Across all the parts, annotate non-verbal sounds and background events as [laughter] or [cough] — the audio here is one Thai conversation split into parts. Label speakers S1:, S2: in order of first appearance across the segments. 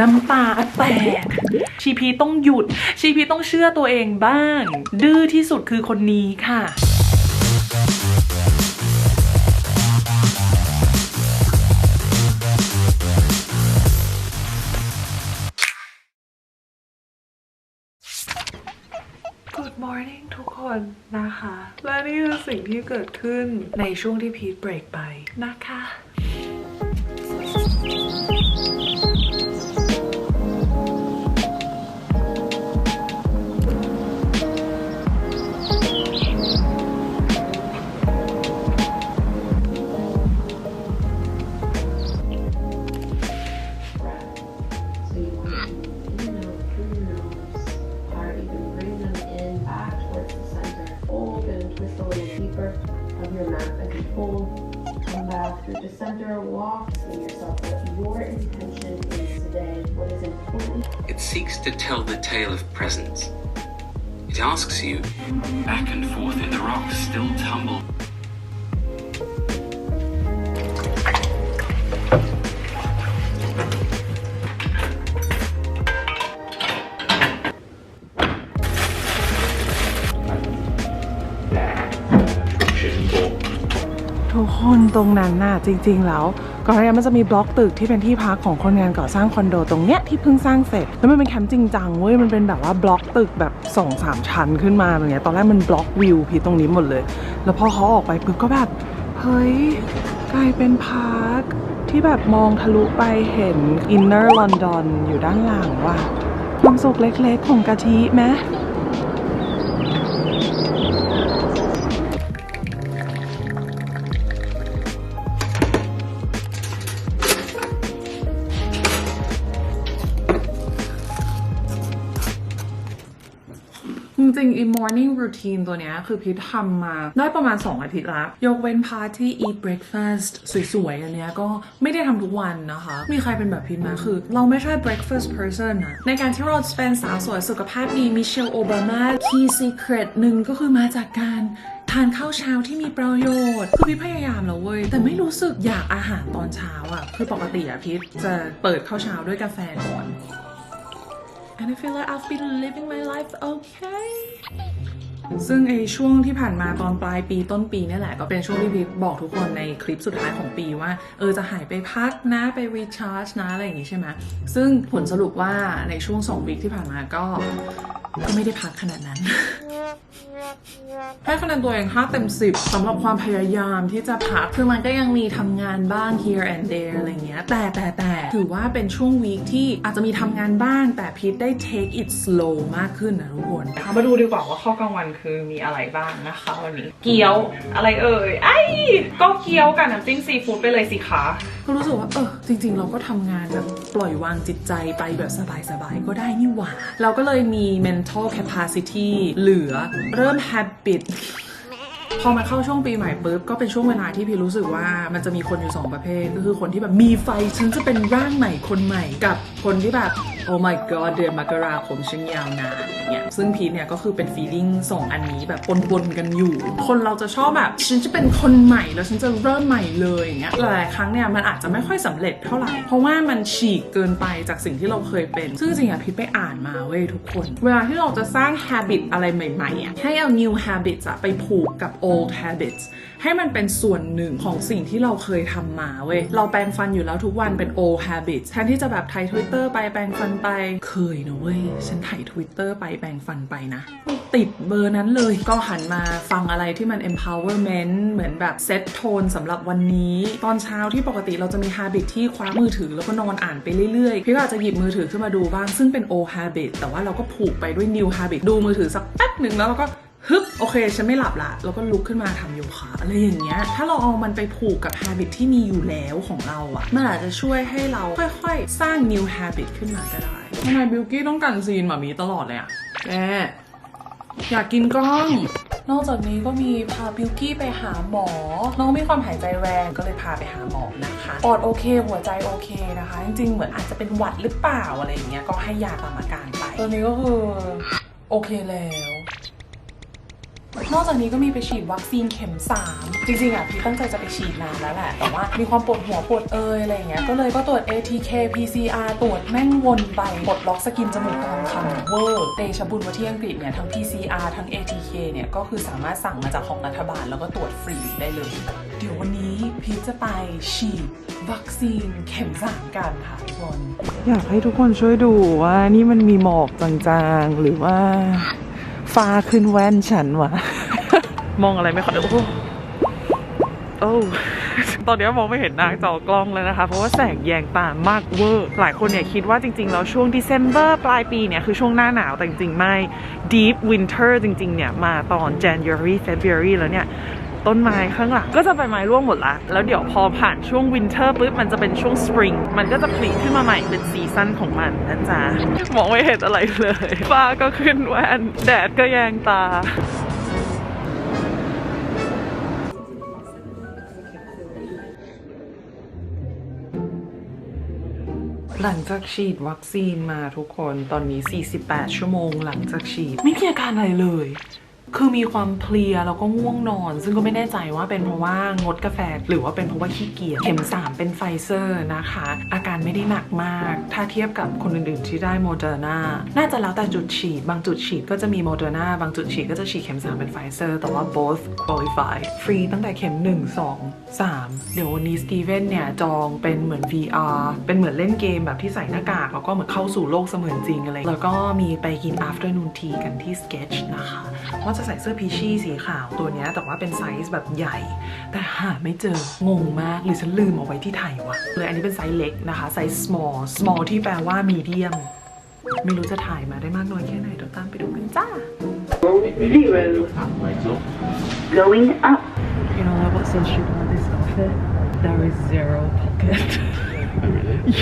S1: น้ำตาแตกชีพีต้องหยุด ชีพีต้องเชื่อตัวเองบ้าง ดื้อที่สุดคือคนนี้ค่ะ Good morning ทุกคนนะคะ และนี่คือสิ่งที่เกิดขึ้นในช่วงที่พีทเบรกไปนะคะ
S2: of your mat as you hold. Come back through the center. Walk. See yourself what your intention is today. What is important.
S3: It seeks to tell the tale of presence. It asks you, back and forth in the rocks, still tumble.
S1: ทุกคนตรงนั้นน่ะจริง ๆ แล้วก่อนหน้านี้มันจะมีบล็อกตึกที่เป็นที่พักของคนงานก่อสร้างคอนโดตรงเนี้ยที่เพิ่งสร้างเสร็จ แล้วมันเป็นแคมป์จริงจังเว้ยมันเป็นแบบว่าบล็อกตึกแบบสองสามชั้นขึ้นมาอย่างเงี้ยตอนแรกมันบล็อกวิวพีตรงนี้หมดเลย แล้วพอเขาออกไปปุ๊บก็แบบเฮ้ยกลายเป็นพาร์คที่แบบมองทะลุไปเห็นอินเนอร์ลอนดอนอยู่ด้านหลังว่ะความสุขเล็กๆของกะทิไหม ริงๆ e morning routine ตัวเนี้ยคือพิททำมาได้ประมาณ 2 อาทิตย์ละ ยกเว้นพาร์ทที่ eat breakfast สวยๆ อันเนี้ยก็ไม่ได้ทำทุกวันนะคะ มีใครเป็นแบบพิทไหมคือ เราไม่ใช่ breakfast person นะในการที่เราจะเป็นสาวสวยสุขภาพดีมิเชลโอบามา key secret หนึ่งก็คือมาจากการทานข้าวเช้าที่มีประโยชน์คือพิทพยายามแล้วเว้ย แต่ไม่รู้สึกอยากอาหารตอนเช้าอะคือปกติอะพิทจะเปิดข้าวเช้าด้วยกาแฟก่อน and I feel like I've been living my life okay ซึ่งไอช่วงที่ผ่านมาตอนปลายปีต้นปีนี่แหละ ก็เป็นช่วงที่พีบอกทุกคนในคลิปสุดท้ายของปีว่า เออจะหายไปพักนะไปรีชาร์จนะ อะไรอย่างงี้ใช่ไหมซึ่งผลสรุปว่าในช่วงสองวีคที่ผ่านมาก็ก็ไม่ได้พักขนาดนั้น ให้คะแนนตัวเอง 5 เต็ม 10สำหรับความพยายามที่จะพักคือมันก็ยังมีทำงานบ้าง here and there อะไรเงี้ย แต่แต่แต่ถือว่าเป็นช่วงวีคที่อาจจะมีทำงานบ้าง แต่พีทได้ take it slow มากขึ้นนะทุกคนมาดูดีกว่าว่าข้อกลางวันคือมีอะไรบ้างนะคะ วันนี้ เกี๊ยวอะไรเอ่ยไอ้ก็เกี๊ยวกับน้ำจิ้มซีฟู้ดไปเลยสิคะก็รู้สึกว่าเออจริง ๆ เราก็ทำงานแบบปล่อยวางจิตใจไปแบบสบายๆก็ได้นี่หว่าเราก็เลยมี mental capacity เหลือเริ่ม habit พอมาเข้าช่วงปีใหม่ปุ๊บก็เป็นช่วงเวลาที่พี่รู้สึกว่ามันจะมีคนอยู่สองประเภท ก็คือคนที่แบบมีไฟฉันจะเป็นร่างใหม่คนใหม่กับคนที่แบบ oh my god เดือนมกราคมฉันยาวนานอย่างเงี้ยซึ่งพีทเนี่ยก็คือเป็น feeling สองอันนี้แบบปนๆกันอยู่ คนเราจะชอบแบบฉันจะเป็นคนใหม่แล้วฉันจะเริ่มใหม่เลยอย่างเงี้ยหลายครั้งเนี่ยมันอาจจะไม่ค่อยสำเร็จเท่าไหร่เพราะว่ามันฉีกเกินไปจากสิ่งที่เราเคยเป็น ซึ่งจริงๆอะพีทไปอ่านมาเว้ยทุกคน เวลาที่เราจะสร้าง habit อะไรใหม่ๆอะให้เอา new habits อะไปผูกกับ old habits ให้มันเป็นส่วนหนึ่งของสิ่งที่เราเคยทำมาเว้ย เราแปรงฟันอยู่แล้วทุกวันเป็น old habits แทนที่จะแบบไถ่ Twitter ไปแปรงฟันไป เคยนะเว้ย ฉันไถ่ Twitter ไปแปรงฟันไปนะ ติดเบอร์นั้นเลยก็หันมาฟังอะไรที่มัน empowerment เหมือนแบบ set tone สำหรับวันนี้ ตอนเช้าที่ปกติเราจะมี habit ที่คว้ามือถือแล้วก็นอนอ่านไปเรื่อยๆ พี่ก็อาจจะหยิบมือถือขึ้นมาดูบ้าง ซึ่งเป็น old habit แต่ว่าเราก็ผูกไปด้วย new habit ดูมือถือสักแป๊บหนึ่งแล้วเราก็ ฮึบโอเค ฉันไม่หลับละแล้วก็ลุกขึ้นมาทำโยคะอะไรอย่างเงี้ย ถ้าเราเอามันไปผูกกับ habit ที่มีอยู่แล้วของเราอะมันอาจจะช่วยให้เราค่อยๆ สร้าง new habit ขึ้นมาก็ได้ทำไมบิวกี้ต้องกันซีนแบบนี้ตลอดเลยอะแม่อยากกินกล้องนอกจากนี้ก็มีพาบิวกี้ไปหาหมอ น้องมีความหายใจแรงก็เลยพาไปหาหมอนะคะปอดโอเค หัวใจโอเคนะคะ จริงๆ เหมือนอาจจะเป็นหวัดหรือเปล่าอะไรอย่างเงี้ย ก็ให้ยาตามอาการไปตอนนี้ก็คือโอเคแล้ว นอกจากนี้ก็มีไปฉีดวัคซีนเข็ม 3 จริงๆอะพี่ตั้งใจจะไปฉีดนานแล้วแหละ แต่ว่ามีความปวดหัวปวดเอยอะไรอย่างเงี้ย ก็เลยก็ตรวจ ATK PCR ตรวจแม่งวนไปปลดล็อกสกินจมูกทองคำเวอร์เตชะบุญว่าที่อังกฤษเนี่ย ทั้ง PCR ทั้ง ATK เนี่ย ก็คือสามารถสั่งมาจากของรัฐบาลแล้วก็ตรวจฟรีได้เลย เดี๋ยววันนี้พีชจะไปฉีดวัคซีนเข็มสามกันค่ะทุกคน อยากให้ทุกคนช่วยดูว่านี่มันมีหมอกจางๆหรือว่า ฟ้าขึ้นแว่นฉันวะ มองอะไรไม่ค่อยโอ้โหโอ้ตอนนี้มองไม่เห็นหน้าจอกล้องเลยนะคะ เพราะว่าแสงแยงตามากเวอร์ หลายคนเนี่ยคิดว่าจริงๆ แล้วช่วงเดซ ember ปลายปีเนี่ย คือช่วงหน้าหนาวแต่จริงๆ ไม่ Deep Winter จริงๆ เนี่ย มาตอน January February แล้วเนี่ย ต้นไม้ข้างหลังก็จะใบไม้ร่วงหมดละแล้วเดี๋ยวพอผ่านช่วงวินเทอร์ปุ๊บมันจะเป็นช่วงสปริงมันก็จะผลิขึ้นมาใหม่เป็นซีซั่นของมันนะจ๊ะมองไม่เห็นอะไรเลยฟ้าก็ขึ้นแวนแดดก็แยงตาหลังจากฉีดวัคซีนมาทุกคนตอนนี้ 48 ชั่วโมงหลังจากฉีด ไม่มีอาการอะไรเลย คือมีความเพลียแล้วก็ง่วงนอน ซึ่งก็ไม่แน่ใจว่าเป็นเพราะว่างดกาแฟ หรือว่าเป็นเพราะว่าขี้เกียจเข็ม 3 เป็นไฟเซอร์นะคะ อาการไม่ได้หนักมาก ถ้าเทียบกับคนอื่นๆที่ได้โมเดอร์นาน่าจะแล้วแต่จุดฉีด บางจุดฉีดก็จะมีโมเดอร์นาบางจุดฉีดก็จะฉีดเข็ม 3 เป็นไฟเซอร์ แต่ว่า both qualify ฟรีตั้งแต่เข็ม 1 2 3 เดี๋ยววันนี้สตีเวนเนี่ยจองเป็นเหมือน VR เป็นเหมือนเล่นเกมแบบที่ใส่หน้ากากแล้วก็เหมือนเข้าสู่โลกเสมือนจริงอะไรแล้วก็มีไปกิน afternoon tea กันที่ Sketch นะคะ ว่าจะใส่เสื้อพีชี่สีขาวตัวเนี้ยแต่ว่าเป็นไซส์แบบใหญ่ แต่หาไม่เจองงมากหรือฉันลืมเอาไว้ที่ไทยวะเลยอันนี้เป็นไซส์เล็กนะคะไซส์ small small ที่แปลว่า medium ไม่รู้จะถ่ายมาได้มากน้อยแค่ไหนเดี๋ยวตามไปดูกันจ้า
S4: Zero. Going up.
S1: You know what since you wore this outfit there is zero pocket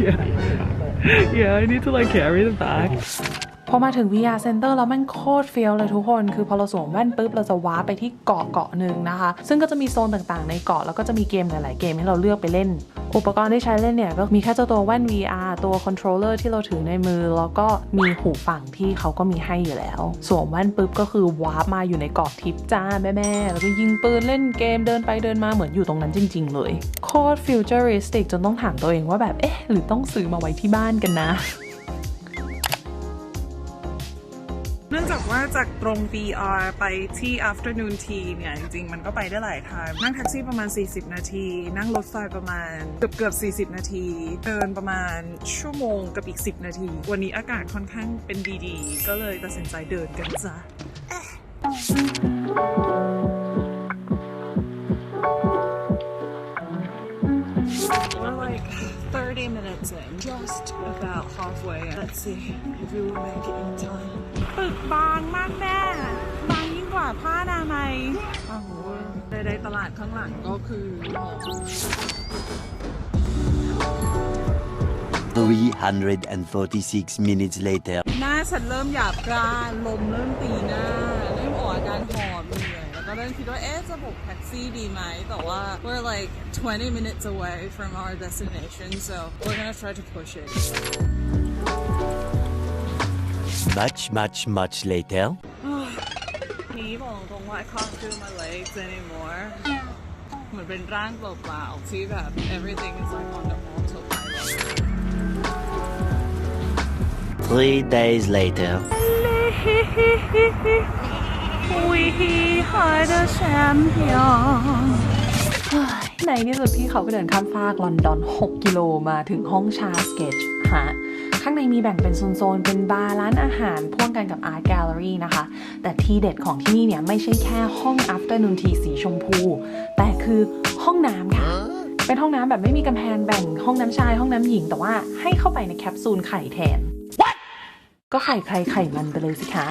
S1: yeah yeah I need to like carry the bag พ อมาถึง VR Center แล้วแม่งโคตรเฟี้ยวเลยทุกคน คือพอเราสวมแว่นปุ๊บเราจะว้าไปที่เกาะเกาะหนึ่งนะคะ ซึ่งก็จะมีโซนต่างๆในเกาะแล้วก็จะมีเกมหลายๆเกมให้เราเลือกไปเล่น อุปกรณ์ที่ใช้เล่นเนี่ยก็มีแค่เจ้าตัวแว่น VR ตัวคอนโทรลเลอร์ที่เราถือในมือ แล้วก็มีหูฟังที่เขาก็มีให้อยู่แล้ว สวมแว่นปุ๊บก็คือว้าปมาอยู่ในเกาะทิปจ้าแม่ๆแล้วก็ยิงปืนเล่นเกมเดินไปเดินมาเหมือนอยู่ตรงนั้นจริง ๆ เลยโคตรฟิวเจอริสติกจนต้องถามตัวเองว่าแบบเอ๊ะหรือต้องซื้อมาไว้ที่บ้านกันนะ นื่องจากว่าจากตรง BR ไปที่ afternoon tea เนี่ย จริงๆ มันก็ไปได้หลายทาง นั่งแท็กซี่ประมาณ 40 นาที นั่งรถไฟประมาณเกือบเกือบ40 นาที เดินประมาณชั่วโมงกับอีก 10 นาที วันนี้อากาศค่อนข้างเป็นดีๆ ก็เลยตัดสินใจเดินกันจ้ะ just about halfway. Let's see if we will make it in time. ปึกบางมากแม่บางยิ่งกว่าผ้าอนามัยโอ้โหใดๆตลาดข้างหลังก็คือหอม
S5: 346 minutes later.
S1: หน้าฉันเริ่มหยาบกร้านลมเริ่มตีหน้า เริ่มออกอาการหอบเห นื่อยแล้วก็เริ่มคิดว่า เอ๊ะ จะบุกแท็กซี่ดีไหม แต่ว่า we're like 20 minutes away from our destination so we're gonna try to push it
S5: Much, much, much later. [sighs]
S1: นี้บอกตรงว่า I can't feel my legs anymore เหมือนเป็นร่างเปล่าๆที่แบบ everything is like on the autopilot
S5: Three days later. [laughs]
S1: We are the champion ในที่สุดพี่เขาไปเดินข้ามฟากลอนดอน 6 กิโลมาถึงห้องชาสเกจฮะข้างในมีแบ่งเป็นโซนๆ เป็นบาร์ร้านอาหารพ่วงกันกับอาร์ตแกลเลอรี่นะคะ แต่ที่เด็ดของที่นี่เนี่ย ไม่ใช่แค่ห้อง afternoon tea สีชมพู แต่คือห้องน้ำค่ะ เป็นห้องน้ำแบบไม่มีกำแพงแบ่งห้องน้ำชายห้องน้ำหญิง แต่ว่าให้เข้าไปในแคปซูลไข่แทนก็ไข่ใครไข่มันไปเลยสิคะ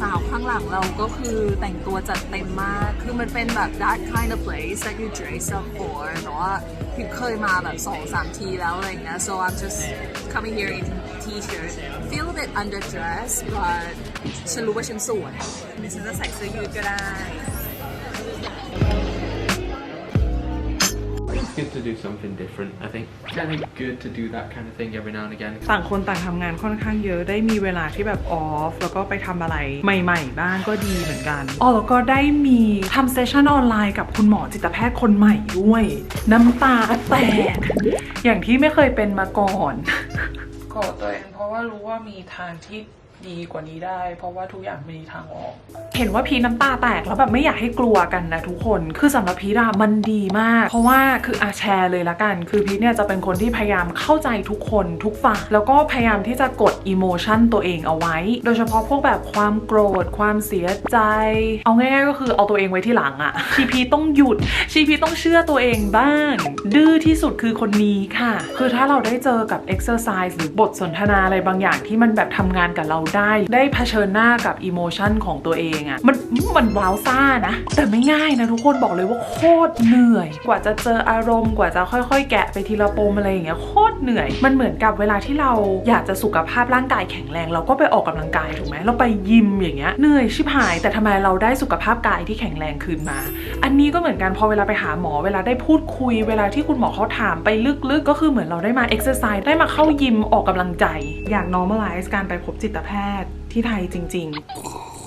S1: สาวๆ ข้างหลังเราก็คือแต่งตัวจัดเต็มมาก คือมันเป็นแบบ that kind of place that you dress up for แต่ว่าพี่เคยมาแบบสองสามทีแล้วอะไรเงี้ย so I'm just coming here in t-shirt feel a bit underdressed but ฉันรู้ว่าฉันสวยฉันจะใส่เสื้อยืดก็ได้
S6: good to do something different. I think it's kind of good to do that kind of thing every now and again.
S1: ต่างคนต่างทำงานค่อนข้างเยอะได้มีเวลาที่แบบออฟแล้วก็ไปทำอะไรใหม่ๆ บ้างก็ดีเหมือนกันอ๋อแล้วก็ได้มีทำเซสชั่นออนไลน์กับคุณหมอจิตแพทย์คนใหม่ด้วย น้ำตาแตก อย่างที่ไม่เคยเป็นมาก่อนกอดตัวเองเพราะว่ารู้ว่ามีทางที่ ดีกว่านี้ได้ เพราะว่าทุกอย่างมีทางออก เห็นว่าพีน้ำตาแตกแล้วแบบไม่อยากให้กลัวกันนะทุกคนคือสำหรับพีชอะมันดีมาก เพราะว่าคืออาแชร์เลยละกัน คือพีเนี่ยจะเป็นคนที่พยายามเข้าใจทุกคนทุกฝ่ายแล้วก็พยายามที่จะกดอิโมชันตัวเองเอาไว้ โดยเฉพาะพวกแบบความโกรธความเสียใจ เอาง่ายๆก็คือเอาตัวเองไว้ที่หลังอะชีพีต้องหยุดชีพีต้องเชื่อตัวเองบ้าง ดื้อที่สุดคือคนนี้ค่ะ คือถ้าเราได้เจอกับ exercise หรือบทสนทนาอะไรบางอย่างที่มันแบบทำงานกับเราได้ ได้เผชิญหน้ากับ emotion ของตัวเองอะมันมันว้าวซ่านะ แต่ไม่ง่ายนะทุกคนบอกเลยว่าโคตรเหนื่อย กว่าจะเจออารมณ์กว่าจะค่อย ๆ แกะไปทีละปมอะไรอย่างเงี้ยโคตรเหนื่อย มันเหมือนกับเวลาที่เราอยากจะสุขภาพร่างกายแข็งแรง เราก็ไปออกกำลังกายถูกไหมเราไปยิมอย่างเงี้ยเหนื่อยชิบหาย แต่ทำไมเราได้สุขภาพกายที่แข็งแรงคืนมา อันนี้ก็เหมือนกันพอเวลาไปหาหมอเวลาได้พูดคุย เวลาที่คุณหมอเขาถามไปลึกๆ ก็คือเหมือนเราได้มาเอ็กซ์ไซส์ได้มาเข้ายิมออกกำลังใจ อยาก normalize การไปพบจิตแพทย์ที่ไทยจริง ๆ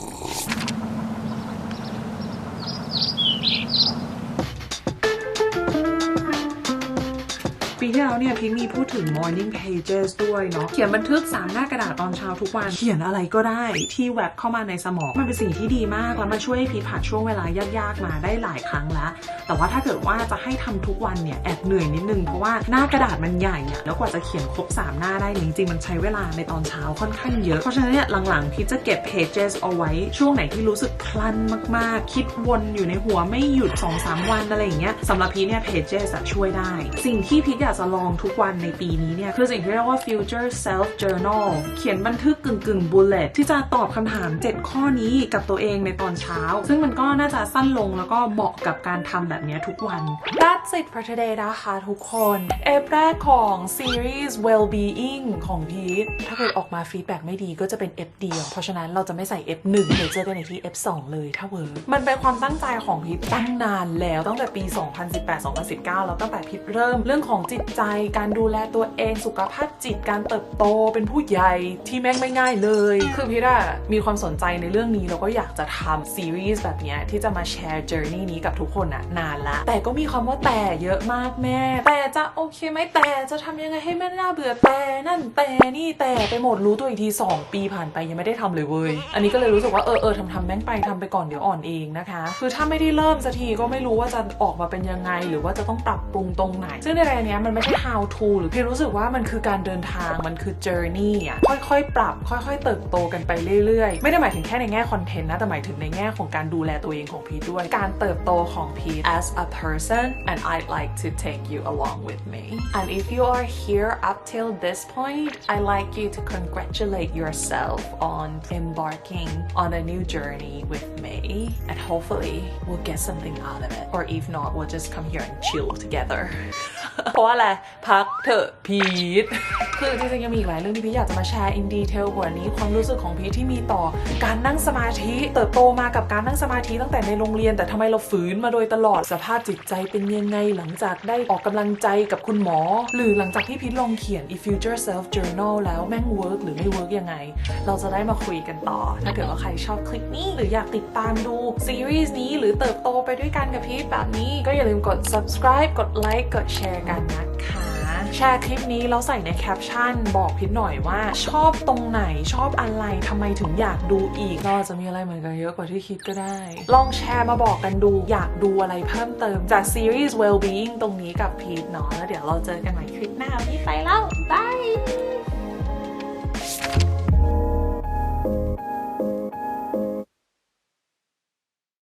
S1: ที่แล้วเนี่ยพีทมีพูดถึง morning pages ด้วยเนาะเขียนบันทึก3หน้ากระดาษตอนเช้าทุกวัน เขียนอะไรก็ได้ที่แวบเข้ามาในสมอง มันเป็นสิ่งที่ดีมากแล้วมันช่วยให้พีผ่านช่วงเวลายากๆมาได้หลายครั้งแล้ว แต่ว่าถ้าเกิดว่าจะให้ทำทุกวันเนี่ยแอบเหนื่อยนิดนึงเพราะว่าหน้ากระดาษมันใหญ่อะแล้วกว่าจะเขียนครบ 3 หน้าได้จริงๆมันใช้เวลาในตอนเช้าค่อนข้างเยอะเพราะฉะนั้นเนี่ยหลังๆพีจะเก็บ pages เอาไว้ช่วงไหนที่รู้สึกคลั่นมากๆ คิดวนอยู่ในหัวไม่หยุด 2-3 วันอะไรอย่างเงี้ยสำหรับพีเนี่ย pages ช่วยได้ สิ่งที่พีอยากจะลองทุกวันในปีนี้เนี่ย คือสิ่งที่เรียกว่า future self journal เขียนบันทึกกึ่งกึ่ง bullet ที่จะตอบคำถาม 7 ข้อนี้กับตัวเองในตอนเช้า ซึ่งมันก็น่าจะสั้นลงแล้วก็เหมาะกับการทำแบบนี้ทุกวัน That's it for today นะคะทุกคน เอฟแรกของซีรีส์ well-being ของพีทถ้าเกิดออกมาฟีดแบ็ไม่ดีก็จะเป็น F เดียว เพราะฉะนั้นเราจะไม่ใส่ F1 เดี๋ยวเจอกันในที่ F2 เลยถ้าเวิร์กมันเป็นความตั้งใจของพีทตั้งนานแล้วตั้งแต่ปี 2018-2019 แล้วตั้งแต่พีทเริ่มเรื่องของจิตใจการดูแลตัวเองสุขภาพจิตการเติบโตเป็นผู้ใหญ่ที่แม่งไม่ง่ายเลย คือพีทอะมีความสนใจในเรื่องนี้แล้วก็อยากจะทำซีรีส์แบบนี้ที่จะมาแชร์ journey นี้กับทุกคนอะนานละแต่ก็มีคำว่าแต่เยอะมากแม่ แต่จะโอเคไหมแต่จะทำยังไงให้แม่น่าเบื่อแต่นั่นแต่นี่แต่ไปหมดรู้ตัวอีกที 2 ปีผ่านไปยังไม่ได้ทำเลยเว้ยอันนี้ก็เลยรู้สึกว่าเออเออทำทำแม่งไปทำไปก่อนเดี๋ยวอ่อนเองนะคะ คือถ้าไม่ได้เริ่มสักทีก็ไม่รู้ว่าจะออกมาเป็นยังไง หรือว่าจะต้องปรับปรุงตรงไหน ซึ่งในรายนี้มันไม่ใช่ how to หรือพี่รู้สึกว่ามันคือการเดินทางมันคือ journey อะค่อยๆ ปรับ ค่อยๆ เติบโตกันไปเรื่อยๆ ไม่ได้หมายถึงแค่ในแง่คอนเทนต์นะ แต่หมายถึงในแง่ของการดูแลตัวเองของพีทด้วย การเติบโตของพีท as a person and I'd like to take you along with me and if you are here up till this point I'd like you to congratulate yourself on embarking on a new journey with me and hopefully we'll get something out of it or if not we'll just come here and chill together เพราะว่าอะไรพักเถอะพีทคือจริงๆยังมีอีกหลายเรื่องที่พีทอยากจะมาแชร์ in detail กว่านี้ความรู้สึกของพีทที่มีต่อการนั่งสมาธิ เติบโตมากับการนั่งสมาธิตั้งแต่ในโรงเรียน แต่ทำไมเราฝืนมาโดยตลอดสภาพจิตใจเป็นยังไงหลังจากได้ออกกำลังใจกับคุณหมอ หรือหลังจากที่พีทลองเขียน i future self journal แล้วแม่งเวิร์กหรือไม่เวิร์กยังไง เราจะได้มาคุยกันต่อ ถ้าเกิดว่าใครชอบคลิปนี้ หรืออยากติดตามดูซีรีส์นี้หรือเติบโตไปด้วยกันกับพีทแบบนี้ก็อย่าลืมกด subscribe กดไลค์กดแชร์กันนะคะ แชร์คลิปนี้แล้วใส่ในแคปชั่น บอกพิทหน่อยว่า ชอบตรงไหนชอบอะไรทำไมถึงอยากดูอีกเราอาจจะมีอะไรเหมือนกันเยอะกว่าที่คิดก็ได้ ลองแชร์มาบอกกันดู อยากดูอะไรเพิ่มเติมจากซีรีส์ well-being ตรงนี้กับพีทเนาะแล้วเดี๋ยวเราเจอกันใหม่คลิปหน้าวันนี้ไปแล้วบาย